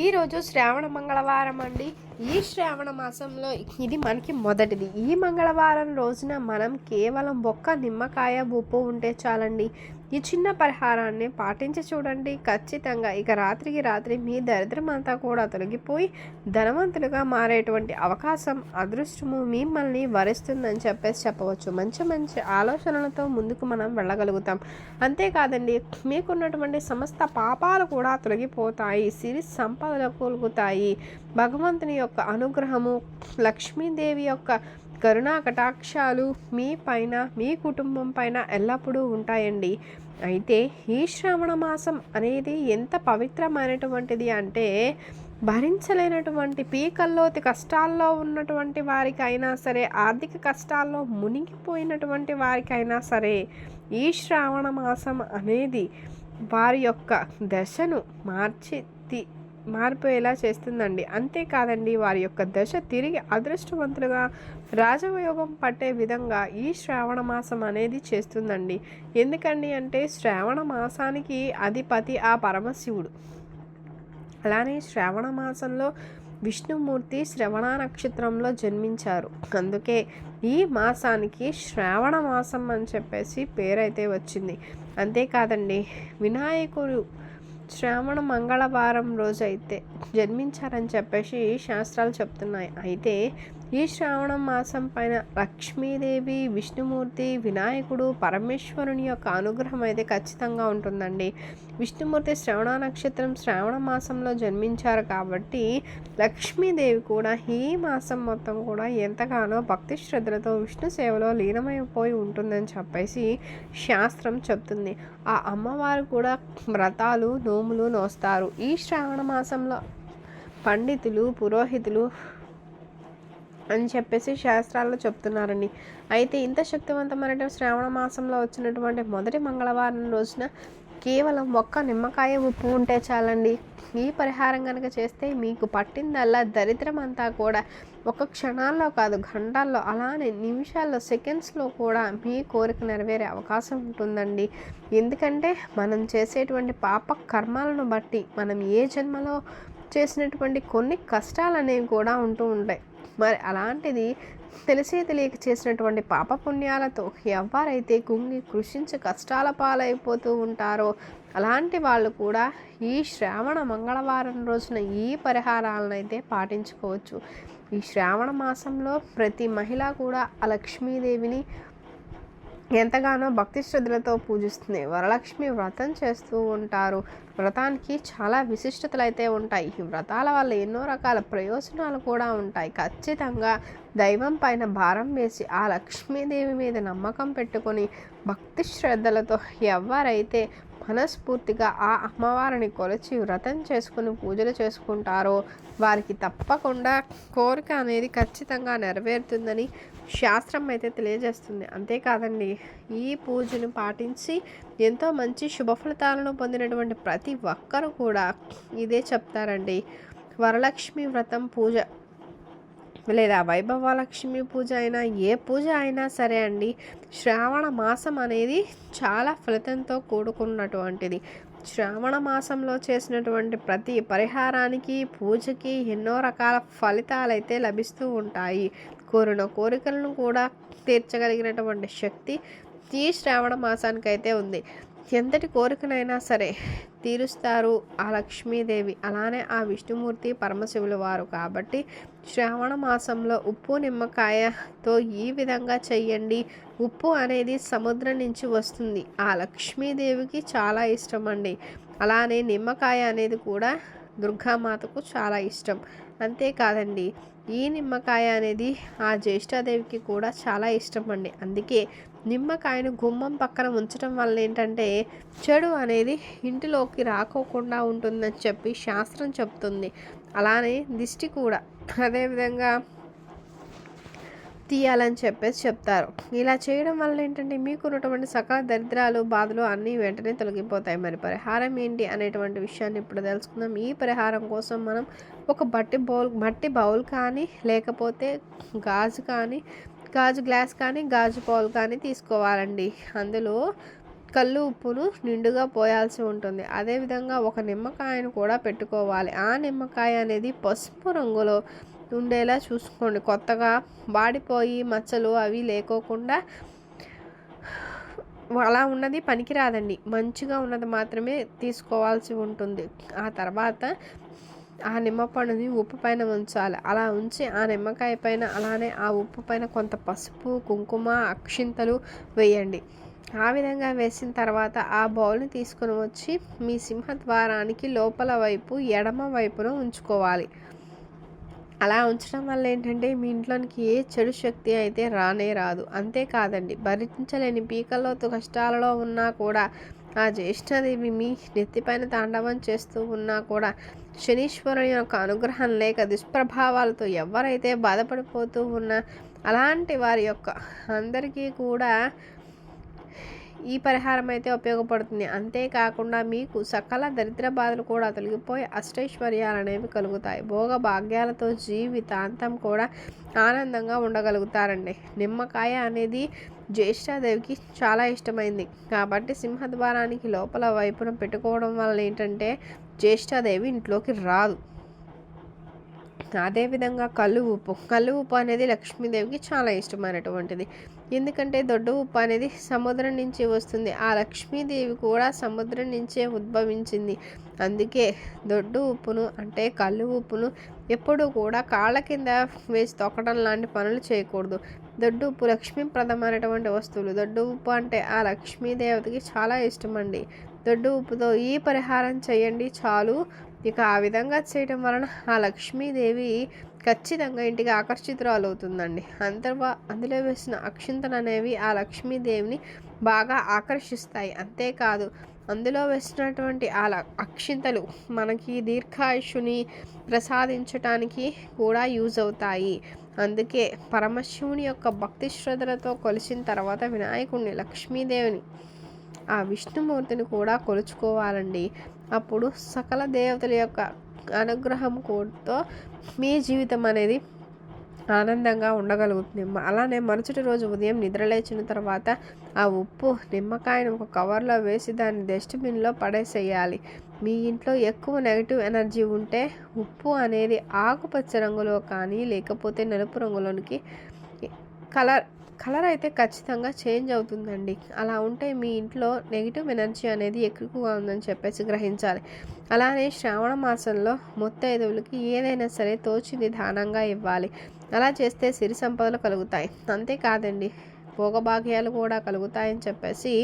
ఈరోజు శ్రావణ మంగళవారం అండి. ఈ శ్రావణ మాసంలో ఇది మనకి మొదటిది. ఈ మంగళవారం రోజున మనం కేవలం ఒక్క నిమ్మకాయ ఉప్పు ఉంటే చాలండి. ఈ చిన్న పరిహారాన్ని పాటించి చూడండి. ఖచ్చితంగా ఇక రాత్రికి రాత్రి మీ దరిద్రం అంతా కూడా తొలగిపోయి ధనవంతులుగా మారేటువంటి అవకాశం అదృష్టము మిమ్మల్ని వరిస్తుందని చెప్పేసి చెప్పవచ్చు. మంచి మంచి ఆలోచనలతో ముందుకు మనం వెళ్ళగలుగుతాం. అంతేకాదండి మీకున్నటువంటి సమస్త పాపాలు కూడా తొలగిపోతాయి. సిరి సంపదలు కూలుగుతాయి భగవంతుని యొక్క అనుగ్రహము లక్ష్మీదేవి యొక్క కరుణా కటాక్షాలు మీ పైన మీ కుటుంబం పైన ఎల్లప్పుడూ ఉంటాయండి. అయితే ఈ శ్రావణ మాసం అనేది ఎంత పవిత్రమైనటువంటిది అంటే భరించలేనటువంటి పీకల్లోతి కష్టాల్లో ఉన్నటువంటి వారికైనా సరే ఆర్థిక కష్టాల్లో మునిగిపోయినటువంటి వారికైనా సరే ఈ శ్రావణ మాసం అనేది వారి యొక్క దశను మార్చి మారిపోయేలా చేస్తుందండి. అంతేకాదండి వారి యొక్క దశ తిరిగి అదృష్టవంతులుగా రాజయోగం పట్టే విధంగా ఈ శ్రావణ మాసం అనేది చేస్తుందండి. ఎందుకండి అంటే శ్రావణ మాసానికి అధిపతి ఆ పరమశివుడు. అలానే శ్రావణ మాసంలో విష్ణుమూర్తి శ్రవణ నక్షత్రంలో జన్మించారు. అందుకే ఈ మాసానికి శ్రావణ మాసం అని చెప్పేసి పేరైతే వచ్చింది. అంతేకాదండి వినాయకుడు శ్రావణ మంగళవారం రోజైతే జన్మించారని చెప్పేసి శాస్త్రాలు చెప్తున్నాయి. అయితే ఈ శ్రావణ మాసం పైన లక్ష్మీదేవి విష్ణుమూర్తి వినాయకుడు పరమేశ్వరుని యొక్క అనుగ్రహం అయితే ఖచ్చితంగా ఉంటుందండి. విష్ణుమూర్తి శ్రవణ నక్షత్రం శ్రావణ మాసంలో జన్మించారు కాబట్టి లక్ష్మీదేవి కూడా ఈ మాసం మొత్తం కూడా ఎంతగానో భక్తి శ్రద్ధలతో విష్ణు సేవలో లీనమైపోయి ఉంటుందని చెప్పేసి శాస్త్రం చెప్తుంది. ఆ అమ్మవారు కూడా వ్రతాలు నోములు నోస్తారు. ఈ శ్రావణ మాసంలో పండితులు పురోహితులు అని చెప్పేసి శాస్త్రాల్లో చెప్తున్నారండి. అయితే ఇంత శక్తివంతమైన శ్రావణ మాసంలో వచ్చినటువంటి మొదటి మంగళవారం రోజున కేవలం ఒక్క నిమ్మకాయ ఉప్పు ఉంటే చాలండి. ఈ పరిహారం కనుక చేస్తే మీకు పట్టిందల్లా దరిద్రం అంతా కూడా. ఒక క్షణాల్లో కాదు గంటల్లో అలానే నిమిషాల్లో సెకండ్స్లో కూడా మీ కోరిక నెరవేరే అవకాశం ఉంటుందండి. ఎందుకంటే మనం చేసేటువంటి పాప కర్మాలను బట్టి మనం ఏ జన్మలో చేసినటువంటి కొన్ని కష్టాలు అనేవి కూడా ఉంటూ ఉంటాయి. మరి అలాంటిది తెలిసే తెలియక చేసినటువంటి పాపపుణ్యాలతో ఎవరైతే కుంగి కృషించి కష్టాల పాలైపోతూ ఉంటారో అలాంటి వాళ్ళు కూడా ఈ శ్రావణ మంగళవారం రోజున ఈ పరిహారాలను అయితే పాటించుకోవచ్చు. ఈ శ్రావణ మాసంలో ప్రతి మహిళ కూడా ఆ లక్ష్మీదేవిని ఎంతగానో భక్తి శ్రద్ధలతో పూజిస్తుంది. వరలక్ష్మి వ్రతం చేస్తూ ఉంటారు. వ్రతానికి చాలా విశిష్టతలు అయితే ఉంటాయి. ఈ వ్రతాల వల్ల ఎన్నో రకాల ప్రయోజనాలు కూడా ఉంటాయి. ఖచ్చితంగా దైవం పైన భారం వేసి ఆ లక్ష్మీదేవి మీద నమ్మకం పెట్టుకొని భక్తి శ్రద్ధలతో ఎవరైతే మనస్ఫూర్తిగా ఆ అమ్మవారిని కొలిచి వ్రతం చేసుకుని పూజలు చేసుకుంటారో వారికి తప్పకుండా కోరిక అనేది ఖచ్చితంగా నెరవేరుతుందని శాస్త్రం అయితే తెలియజేస్తుంది. అంతేకాదండి ఈ పూజను పాటించి ఎంతో మంచి శుభ ఫలితాలను పొందినటువంటి ప్రతి ఒక్కరూ కూడా ఇదే చెప్తారండి. వరలక్ష్మి వ్రతం పూజ లేదా వైభవలక్ష్మి పూజ అయినా ఏ పూజ అయినా సరే అండి శ్రావణ మాసం అనేది చాలా ఫలితంతో కూడుకున్నటువంటిది. శ్రావణ మాసంలో చేసినటువంటి ప్రతి పరిహారానికి పూజకి ఎన్నో రకాల ఫలితాలు అయితే లభిస్తూ ఉంటాయి. కోరిన కోరికలను కూడా తీర్చగలిగినటువంటి శక్తి ఈ శ్రావణ మాసానికి అయితే ఉంది. ఎంతటి కోరికనైనా సరే తీరుస్తారు. ఆ లక్ష్మీదేవి అలానే ఆ విష్ణుమూర్తి పరమశివుల వారు. కాబట్టి శ్రావణ మాసంలో ఉప్పు నిమ్మకాయతో ఈ విధంగా చెయ్యండి ఉప్పు అనేది సముద్రం నుంచి వస్తుంది. ఆ లక్ష్మీదేవికి చాలా ఇష్టం అండి అలానే నిమ్మకాయ అనేది కూడా దుర్గామాతకు చాలా ఇష్టం. అంతేకాదండి. ఈ నిమ్మకాయ అనేది ఆ జ్యేష్ఠాదేవికి కూడా చాలా ఇష్టం అండి. అందుకే నిమ్మకాయను గుమ్మం పక్కన ఉంచడం వల్ల ఏంటంటే చెడు అనేది ఇంటిలోకి రాకోకుండా ఉంటుందని చెప్పి శాస్త్రం చెప్తుంది. అలానే దిష్టి కూడా. అదేవిధంగా తీయాలని చెప్పేసి చెప్తారు. ఇలా చేయడం వల్ల ఏంటంటే మీకు ఉన్నటువంటి సకల దరిద్రాలు బాధలు అన్నీ వెంటనే తొలగిపోతాయి మరి. పరిహారం ఏంటి అనేటువంటి విషయాన్ని ఇప్పుడు తెలుసుకుందాం. ఈ పరిహారం కోసం మనం ఒక బట్టి బౌల్ మట్టి బౌల్ కానీ లేకపోతే గాజు కానీ గాజు గ్లాస్ కానీ గాజు బౌల్ కానీ తీసుకోవాలండి. అందులో కళ్ళు ఉప్పును నిండుగా పోయాల్సి ఉంటుంది. అదేవిధంగా ఒక నిమ్మకాయను కూడా పెట్టుకోవాలి. ఆ నిమ్మకాయ అనేది పసుపు రంగులో ఉండేలా చూసుకోండి. కొత్తగా వాడిపోయి మచ్చలు అవి లేకోకుండా అలా ఉన్నది పనికిరాదండి. మంచిగా ఉన్నది మాత్రమే తీసుకోవాల్సి ఉంటుంది. ఆ తర్వాత ఆ నిమ్మపండుని ఉప్పు పైన ఉంచాలి. అలా ఉంచి ఆ నిమ్మకాయ పైన అలానే ఆ ఉప్పు పైన కొంత పసుపు కుంకుమ అక్షింతలు వేయండి. ఆ విధంగా వేసిన తర్వాత ఆ బౌల్ని తీసుకొని వచ్చి మీ సింహద్వారానికి లోపల వైపు ఎడమ వైపున ఉంచుకోవాలి. అలా ఉంచడం వల్ల ఏంటంటే మీ ఇంట్లోనికి ఏ చెడు శక్తి అయితే రానే రాదు. అంతేకాదండి భరించలేని పీకల్లోతో కష్టాలలో ఉన్నా కూడా ఆ జ్యేష్ఠదేవి మీ నెత్తిపైన తాండవం చేస్తూ ఉన్నా కూడా శనీశ్వరుని యొక్క అనుగ్రహం లేక దుష్ప్రభావాలతో ఎవరైతే బాధపడిపోతూ ఉన్నా అలాంటి వారి యొక్క అందరికీ కూడా ఈ పరిహారం అయితే ఉపయోగపడుతుంది. అంతేకాకుండా మీకు సకల దరిద్ర బాధలు కూడా తొలగిపోయి అష్టైశ్వర్యాలు అనేవి కలుగుతాయి. భోగ భాగ్యాలతో జీవితాంతం కూడా ఆనందంగా ఉండగలుగుతారండి. నిమ్మకాయ అనేది జ్యేష్ఠాదేవికి చాలా ఇష్టమైంది. కాబట్టి సింహద్వారానికి లోపల వైపున పెట్టుకోవడం వల్ల ఏంటంటే జ్యేష్ఠాదేవి ఇంట్లోకి రాదు. అదేవిధంగా కళ్ళు ఉప్పు కళ్ళు ఉప్పు అనేది లక్ష్మీదేవికి చాలా ఇష్టమైనటువంటిది. ఎందుకంటే దొడ్డు ఉప్పు అనేది సముద్రం నుంచి వస్తుంది. ఆ లక్ష్మీదేవి కూడా సముద్రం నుంచే ఉద్భవించింది. అందుకే దొడ్డు ఉప్పును అంటే కళ్ళు ఉప్పును ఎప్పుడూ కూడా కాళ్ళ కింద వేసి తొక్కడం లాంటి పనులు చేయకూడదు. దొడ్డు ఉప్పు లక్ష్మీప్రదమైనటువంటి వస్తువులు. దొడ్డు ఉప్పు అంటే ఆ లక్ష్మీదేవతకి చాలా ఇష్టం అండి దొడ్డు ఉప్పుతో ఈ పరిహారం చేయండి చాలు. ఇక ఆ విధంగా చేయడం వలన ఆ లక్ష్మీదేవి ఖచ్చితంగా ఇంటికి ఆకర్షితురాలు అవుతుందండి అంతర్వా అందులో వేసిన అక్షింతలు అనేవి ఆ లక్ష్మీదేవిని బాగా ఆకర్షిస్తాయి. అంతేకాదు అందులో వేసినటువంటి ఆ అక్షింతలు మనకి దీర్ఘాయుషుని ప్రసాదించటానికి కూడా యూజ్ అవుతాయి. అందుకే పరమశివుని యొక్క భక్తి శ్రద్ధలతో కొలిసిన తర్వాత వినాయకుడిని లక్ష్మీదేవిని ఆ విష్ణుమూర్తిని కూడా కొలుచుకోవాలండి. అప్పుడు సకల దేవతల యొక్క అనుగ్రహం కూడాతో మీ జీవితం అనేది ఆనందంగా ఉండగలుగుతుంది. అలానే మరుసటి రోజు ఉదయం నిద్రలేచిన తర్వాత ఆ ఉప్పు నిమ్మకాయను ఒక కవర్లో వేసి దాన్ని డస్ట్బిన్లో పడేసేయాలి. మీ ఇంట్లో ఎక్కువ నెగిటివ్ ఎనర్జీ ఉంటే ఉప్పు అనేది ఆకుపచ్చ రంగులో కానీ లేకపోతే నలుపు రంగులోనికి కలర్ కలర్ అయితే ఖచ్చితంగా చేంజ్ అవుతుందండి. అలా ఉంటే మీ ఇంట్లో నెగిటివ్ ఎనర్జీ అనేది ఎక్కువగా ఉందని చెప్పేసి గ్రహించాలి. అలానే శ్రావణ మాసంలో ముత్తైదువులకి ఏదైనా సరే తోచింది దానంగా ఇవ్వాలి. అలా చేస్తే సిరి సంపదలు కలుగుతాయి. అంతేకాదండి. భోగభాగ్యాలు కూడా కలుగుతాయని చెప్పేసి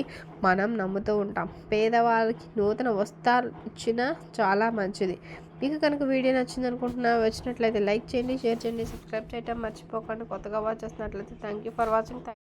మనం నమ్ముతూ ఉంటాం. పేదవాళ్ళకి నూతన వస్త్రాలు ఇచ్చినా చాలా మంచిది. మీకు కనుక వీడియో నచ్చింది అనుకుంటున్నా వచ్చినట్లయితే లైక్ చేయండి షేర్ చేయండి సబ్స్క్రైబ్ చేయడం మర్చిపోకండి. కొత్తగా వాచ్ చేసినట్లయితే థ్యాంక్ యూ ఫర్ వాచింగ్